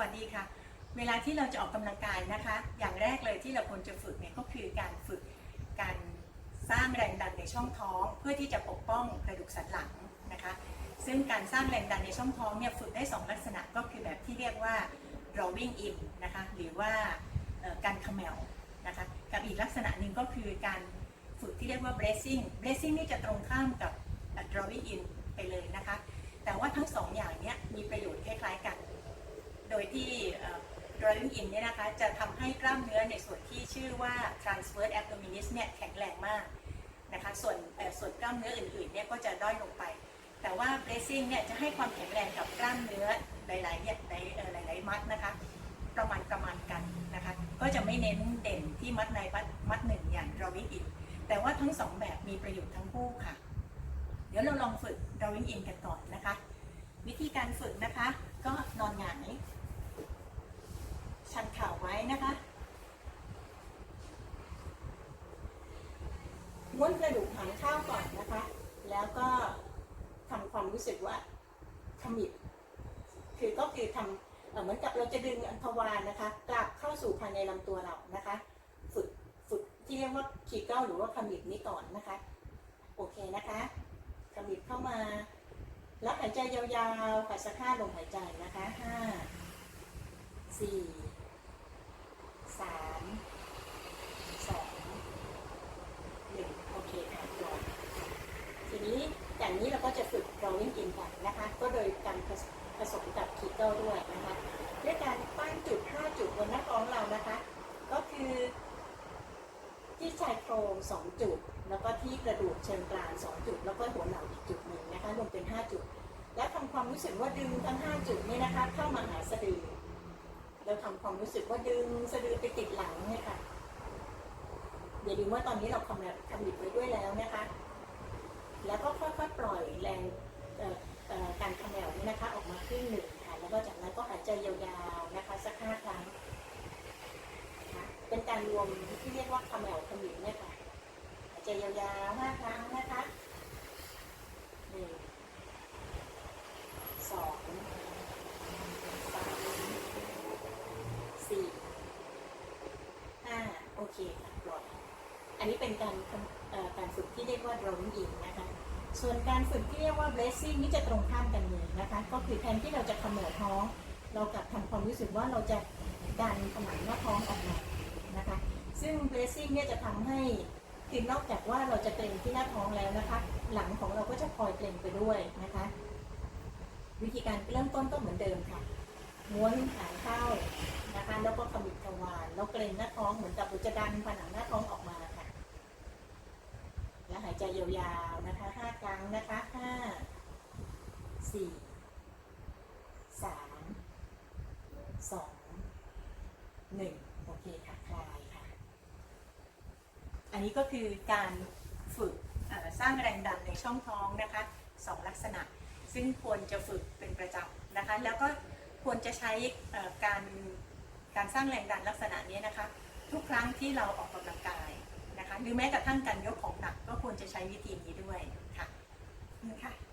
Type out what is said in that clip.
วัสดีค่ะ เวลาที่เราจะออกกำลังกายนะคะ อย่างแรกเลยที่เราควรจะฝึกเนี่ยก็คือการฝึกการสร้างแรงดันในช่องท้อง เพื่อที่จะปกป้องกระดูกสันหลังนะคะ ซึ่งการสร้างแรงดันในช่องท้องเนี่ยฝึกได้ 2 ลักษณะก็คือแบบที่เรียกว่า drawing in นะคะหรือว่าการเขมวนะคะกับอีกลักษณะหนึ่งก็คือการฝึกที่เรียกว่า bracing bracing นี่จะตรงข้ามกับ drawing in ไปเลยนะคะ แต่ว่าทั้ง ที่เอ่อ drawing in เนี่ยนะคะจะทำให้กล้ามเนื้อในส่วนที่ชื่อว่า transverse abdominis เนี่ยแข็งแรงมากนะคะส่วนส่วนกล้ามเนื้ออื่นๆเนี่ยก็จะด้อยลงไป แต่ว่า bracing เนี่ยจะให้ความแข็งแรงกับกล้ามเนื้อหลายๆเนี่ยหลายๆมัดนะคะประมาณประมาณกันนะคะก็จะไม่เน้นเด่นที่มัดในมัดมัดหนึ่งอย่าง drawing in แต่ว่าทั้งสองแบบมีประโยชน์ทั้งคู่ค่ะ เดี๋ยวเราลองฝึก drawing in กันก่อนนะคะ วิธีการฝึกนะคะก็นอนหงาย นะคะ ม้วนกระดูกหางข้าวก่อนนะคะ แล้วก็ทำความรู้สึกว่าขมิบคือก็คือทำเอ่อเหมือนกับเราจะดึงอันทวารนะคะกลับเข้าสู่ภายในลำตัวเรานะคะ ฝึกฝึกที่เรียกว่าขีเก้าหรือว่าขมิบนี้ก่อนนะคะ โอเคนะคะขมิบเข้ามาแล้วหายใจยาวๆค่ะสักห้าลมหายใจนะคะห้าสี่ามสองหนึ่งโอเคค่ะปล่อยทีนี้อย่างนี้เราก็ จะฝึก drawing in กันนะคะ ก็โดยการผสมกับคีเกิลด้วยนะคะด้วยการตั้งจุด 5 จุดบนหน้าท้องเรานะคะ ก็คือที่ชายโครง 2 จุด แล้วก็ที่กระดูกเชิงกราน2จุด แล้วก็หัวเหล่าอีกจุดหนึ่งนะคะรวมเป็น 5 จุด และทำความรู้สึกว่าดึงทั้ง 5 จุดนี้นะคะเข้ามาหาสะดือเราทำความรู้สึกว่าดึงสะดือไปติดหลังเนี่ยค่ะอย่าลืมว่าตอนนี้เราคำนคำนิบไว้ด้วยแล้วนะคะ แล้วก็ค่อยๆปล่อยแรง แล้วก็จากนั้นก็หายใจยาวๆนะคะสักห้าครั้งนะเป็นการรวมที่เรียกว่าขมแมวขมิบเนี่ยค่ะหายใจยาวๆห้าครั้งนะคะหนึ่งสองสามสี่ห้าโอเคค่ะปล่อยอันนี้เป็นการการฝึกที่เรียกว่า drawing in นะคะ ส่วนการฝึกที่เรียกว่า bracing นี่จะตรงข้ามกันเลยนะคะ ก็คือแทนที่เราจะขมวดท้อง เรากลับทำความรู้สึกว่าเราจะดันผนังหน้าท้องออกมานะคะ ซึ่ง bracing เนี่ยจะทำให้คือนอกจากว่าเราจะเกร็งที่หน้าท้องแล้วนะคะ หลังของเราก็จะคอยเกร็งไปด้วยนะคะ วิธีการเริ่มต้นก็เหมือนเดิมค่ะ ม้วนหางเข้านะคะ แล้วก็ขมิบทวารแล้วเกรงหน้าท้องเหมือนกับเราจะดันผนังหน้าท้องออกมา ใจยาวๆนะคะห้าครั้งนะคะห้าสี่สามสองหนึ่งโอเคค่ะคลายค่ะ อันนี้ก็คือการฝึกสร้างแรงดันในช่องท้องนะคะสองลักษณะ ซึ่งควรจะฝึกเป็นประจำนะคะ แล้วก็ควรจะใช้การการสร้างแรงดันลักษณะนี้นะคะ ทุกครั้งที่เราออกกำลัง หรือแม้กระทั่งการยกของหนักก็ควรจะใช้วิธีนี้ด้วยค่ะขอบคุณค่ะ